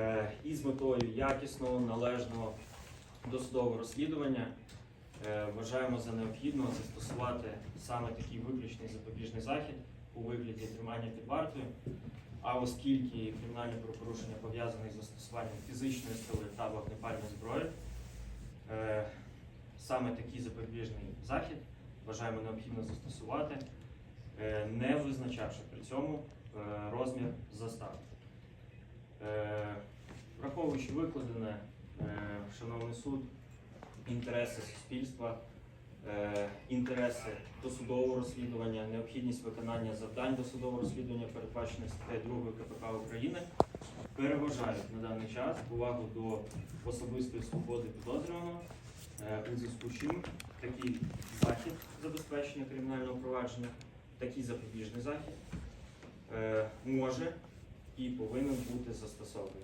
Е, І з метою якісного, належного досудового розслідування е, вважаємо за необхідно застосувати саме такий виключний запобіжний захід у вигляді тримання під вартою. А оскільки кримінальне правопорушення пов'язане з застосуванням фізичної сили та вогнепальної зброї, е, саме такий запобіжний захід вважаємо необхідно застосувати, не визначавши при цьому розмір застави. Е, Враховуючи викладене, е, шановний суд, інтереси суспільства, е, інтереси досудового розслідування, необхідність виконання завдань досудового розслідування, передбачених статтею 2 КПК України, переважають на даний час повагу до особистої свободи підозрюваного, у зв'язку з чим такий захід забезпечення кримінального провадження, такий запобіжний захід може і повинен бути застосований.